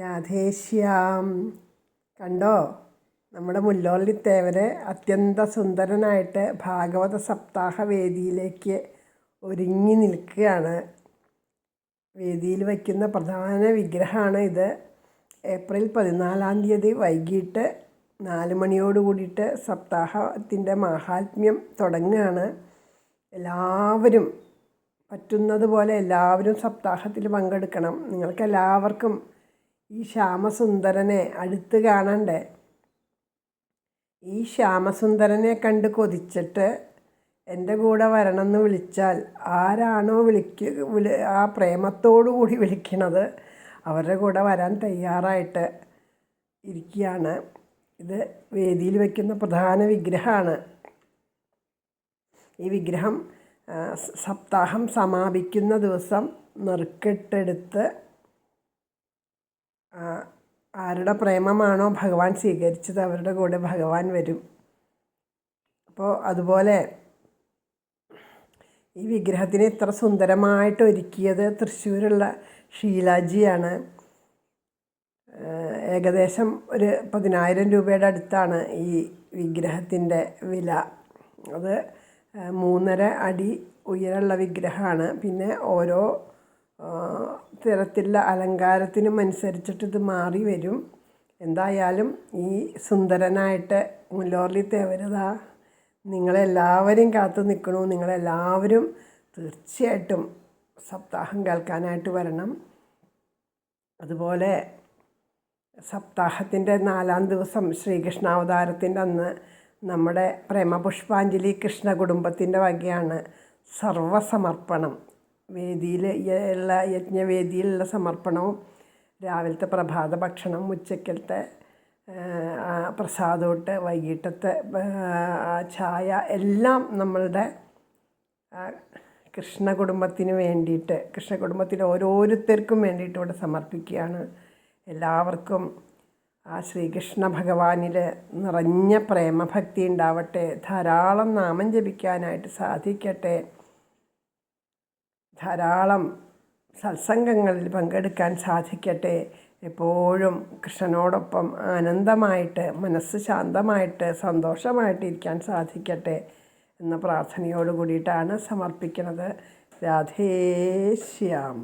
രാധേശ്യാം. കണ്ടോ? നമ്മുടെ മുല്ലോള്ളിത്തേവര് അത്യന്ത സുന്ദരനായിട്ട് ഭാഗവത സപ്താഹ വേദിയിലേക്ക് ഒരുങ്ങി നിൽക്കുകയാണ്. വേദിയിൽ വയ്ക്കുന്ന പ്രധാന വിഗ്രഹമാണ് ഇത്. ഏപ്രിൽ പതിനാലാം തീയതി വൈകിട്ട് നാല് മണിയോട് കൂടിയിട്ട് സപ്താഹത്തിന്റെ മാഹാത്മ്യം തുടങ്ങുകയാണ്. എല്ലാവരും പറ്റുന്നത് പോലെ എല്ലാവരും സപ്താഹത്തിൽ പങ്കെടുക്കണം. നിങ്ങൾക്ക് എല്ലാവർക്കും ഈ ശ്യാമസുന്ദരനെ അടുത്ത് കാണണ്ടേ? ഈ ശ്യാമസുന്ദരനെ കണ്ട് കൊതിച്ചിട്ട് എന്റെ കൂടെ വരണമെന്ന് വിളിച്ചാൽ ആരാണോ വിളിക്ക വിളി ആ പ്രേമത്തോടു കൂടി വിളിക്കണത് അവരുടെ കൂടെ വരാൻ തയ്യാറായിട്ട് ഇരിക്കുകയാണ്. ഇത് വേദിയിൽ വയ്ക്കുന്ന പ്രധാന വിഗ്രഹമാണ്. ഈ വിഗ്രഹം സപ്താഹം സമാപിക്കുന്ന ദിവസം നെറുക്കെട്ടെടുത്ത് ആരുടെ പ്രേമമാണോ ഭഗവാൻ സ്വീകരിച്ചത് അവരുടെ കൂടെ ഭഗവാൻ വരും. അപ്പോൾ അതുപോലെ ഈ വിഗ്രഹത്തിനെ ഇത്ര സുന്ദരമായിട്ട് ഒരുക്കിയത് തൃശ്ശൂരുള്ള ഷീലാജിയാണ്. ഏകദേശം ഒരു പതിനായിരം രൂപയുടെ അടുത്താണ് ഈ വിഗ്രഹത്തിന്റെ വില. അത് മൂന്നര അടി ഉയരമുള്ള വിഗ്രഹമാണ്. പിന്നെ ഓരോ തരത്തിലുള്ള അലങ്കാരത്തിനും അനുസരിച്ചിട്ട് ഇത് മാറി വരും. എന്തായാലും ഈ സുന്ദരനായിട്ട് മുല്ലോർലി തേവരതാ നിങ്ങളെല്ലാവരും കാത്തു നിൽക്കണു. നിങ്ങളെല്ലാവരും തീർച്ചയായിട്ടും സപ്താഹം കേൾക്കാനായിട്ട് വരണം. അതുപോലെ സപ്താഹത്തിന്റെ നാലാം ദിവസം ശ്രീകൃഷ്ണാവതാരത്തിന്റെ അന്ന് നമ്മുടെ പ്രേമപുഷ്പാഞ്ജലി കൃഷ്ണ കുടുംബത്തിന്റെ വകയാണ് സർവസമർപ്പണം വേദിയിൽ ഉള്ള യജ്ഞവേദിയിലുള്ള സമർപ്പണവും രാവിലത്തെ പ്രഭാത ഭക്ഷണം ഉച്ചക്കലത്തെ ആ, പ്രസാദമൊട്ട് വൈകിട്ടത്തെ ചായ എല്ലാം നമ്മളുടെ കൃഷ്ണ കുടുംബത്തിന് വേണ്ടിയിട്ട് കൃഷ്ണ കുടുംബത്തിലെ ഓരോരുത്തർക്കും വേണ്ടിയിട്ട് ഇവിടെ സമർപ്പിക്കുകയാണ്. എല്ലാവർക്കും ആ ശ്രീകൃഷ്ണ ഭഗവാനിൽ നിറഞ്ഞ പ്രേമഭക്തി ഉണ്ടാവട്ടെ ധാരാളം നാമം ജപിക്കാനായിട്ട് സാധിക്കട്ടെ. ധാരാളം സത്സംഗങ്ങളിൽ പങ്കെടുക്കാൻ സാധിക്കട്ടെ. എപ്പോഴും കൃഷ്ണനോടൊപ്പം ആനന്ദമായിട്ട് മനസ്സ് ശാന്തമായിട്ട് സന്തോഷമായിട്ട് ഇരിക്കാൻ സാധിക്കട്ടെ എന്ന പ്രാർത്ഥനയോട് കൂടിയിട്ടാണ് സമർപ്പിക്കുന്നത് രാധേശ്യാം